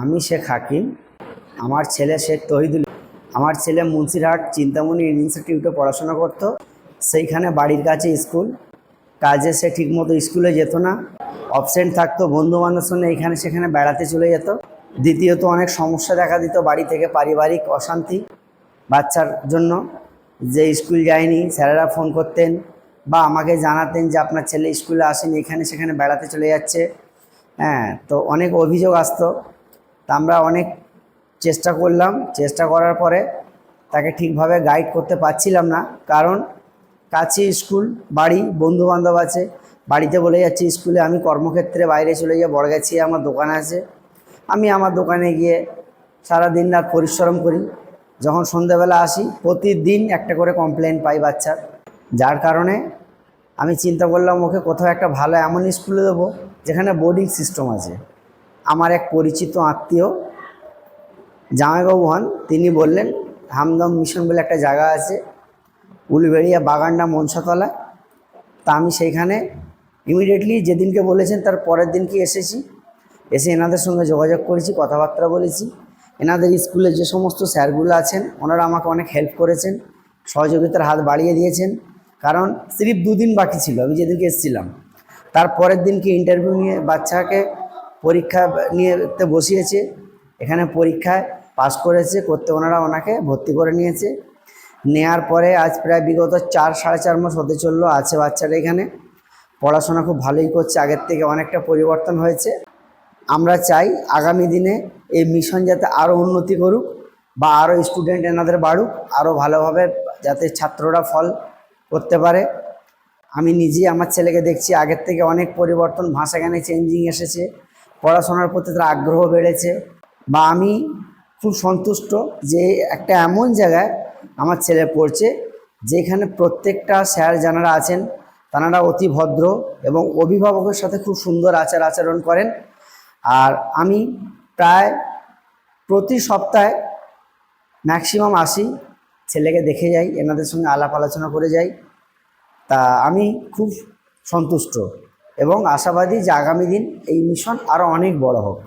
আমি শেখ হাকিম, আমার ছেলে শেখ তহিদুল, আমার ছেলে মুন্সিরহাট চিন্তামণি ইনস্টিটিউটে পড়াশোনা করতো। সেইখানে বাড়ির কাছে স্কুল, কাজে সে ঠিকমতো স্কুলে যেত না। অবসেন্ট থাকতো, বন্ধু বান্ধব সঙ্গে এখানে সেখানে বেড়াতে চলে যেত। দ্বিতীয়ত অনেক সমস্যা দেখা দিত বাড়ি থেকে পারিবারিক অশান্তি বাচ্চার জন্য। যে স্কুল যায়নি, স্যারেরা ফোন করতেন বা আমাকে জানাতেন যে আপনার ছেলে স্কুলে আসেনি, এখানে সেখানে বেড়াতে চলে যাচ্ছে। হ্যাঁ তো অনেক অভিযোগ আসতো। আমরা অনেক চেষ্টা করলাম। চেষ্টা করার পরে তাকে ঠিকভাবে গাইড করতে পারছিলাম না। কারণ কাছে স্কুল বাড়ি বন্ধু বান্ধব আছে। বাড়িতে বলে যাচ্ছি, স্কুলে আমি কর্মক্ষেত্রে বাইরে চলে গিয়ে বড় গেছি, আমার দোকান আছে। আমি আমার দোকানে গিয়ে সারা দিন রাত পরিশ্রম করি। যখন সন্ধ্যাবেলা আসি, প্রতিদিন একটা করে কমপ্লেন পাই বাচ্চার। যার কারণে আমি চিন্তা করলাম, ওকে কোথাও একটা ভালো এমন স্কুলে দেবো, যেখানে বোর্ডিং সিস্টেম আছে। আমার এক পরিচিত আত্মীয়, জামাইবাবু হন, তিনি বললেন, হামদম মিশন বলে একটা জায়গা আছে, উলবেড়িয়া বাগানটা মনসাতলা তা আমি সেইখানে ইমিডিয়েটলি যেদিনকে বলেছেন তার পরের দিনকে এসেছি, এসে এনাদের সঙ্গে যোগাযোগ করেছি, কথাবার্তা বলেছি। এনাদের স্কুলে যে সমস্ত স্যারগুলো আছেন, ওনারা আমাকে অনেক হেল্প করেছেন, সহযোগিতার হাত বাড়িয়ে দিয়েছেন, কারণ সিরিফ দুদিন বাকি ছিল, আমি যেদিনকে এসেছিলাম। তার পরের দিনকে ইন্টারভিউ নিয়ে বাচ্চাকে পরীক্ষা নিয়ে বসিয়েছে। এখানে পরীক্ষায় পাশ করেছে, করতে ওনারা ওনাকে ভর্তি করে নিয়েছে। নেয়ার পরে আজ প্রায় বিগত চার, সাড়ে চার মাস হতে চলল আছে বাচ্চারা এখানে। পড়াশোনা খুব ভালোই করছে, আগের থেকে অনেকটা পরিবর্তন হয়েছে। আমরা চাই আগামী দিনে এই মিশন যাতে আরও উন্নতি করুক বা আরও স্টুডেন্ট এনাদের বাড়ুক আরও ভালোভাবে যাতে ছাত্ররা ফল করতে পারে। আমি নিজেই আমার ছেলেকে দেখছি, আগের থেকে অনেক পরিবর্তন, ভাষা জ্ঞানে চেঞ্জিং এসেছে। পড়াশোনার প্রতি তার আগ্রহ বেড়েছে বা আমি খুব সন্তুষ্ট যে একটা এমন জায়গায় আমার ছেলে পড়ছে যেখানে প্রত্যেকটা স্যার যারা আছেন তারা অতি ভদ্র এবং অভিভাবকের সাথে খুব সুন্দর আচার আচরণ করেন। আর আমি প্রায় প্রতি সপ্তাহে ম্যাক্সিমাম আসি, ছেলেকে দেখে যাই, এনাদের সঙ্গে আলাপ আলোচনা করে যাই। তা আমি খুব সন্তুষ্ট। এবং আশাবাদী যে আগামী দিন এই মিশন আরও অনেক বড় হোক।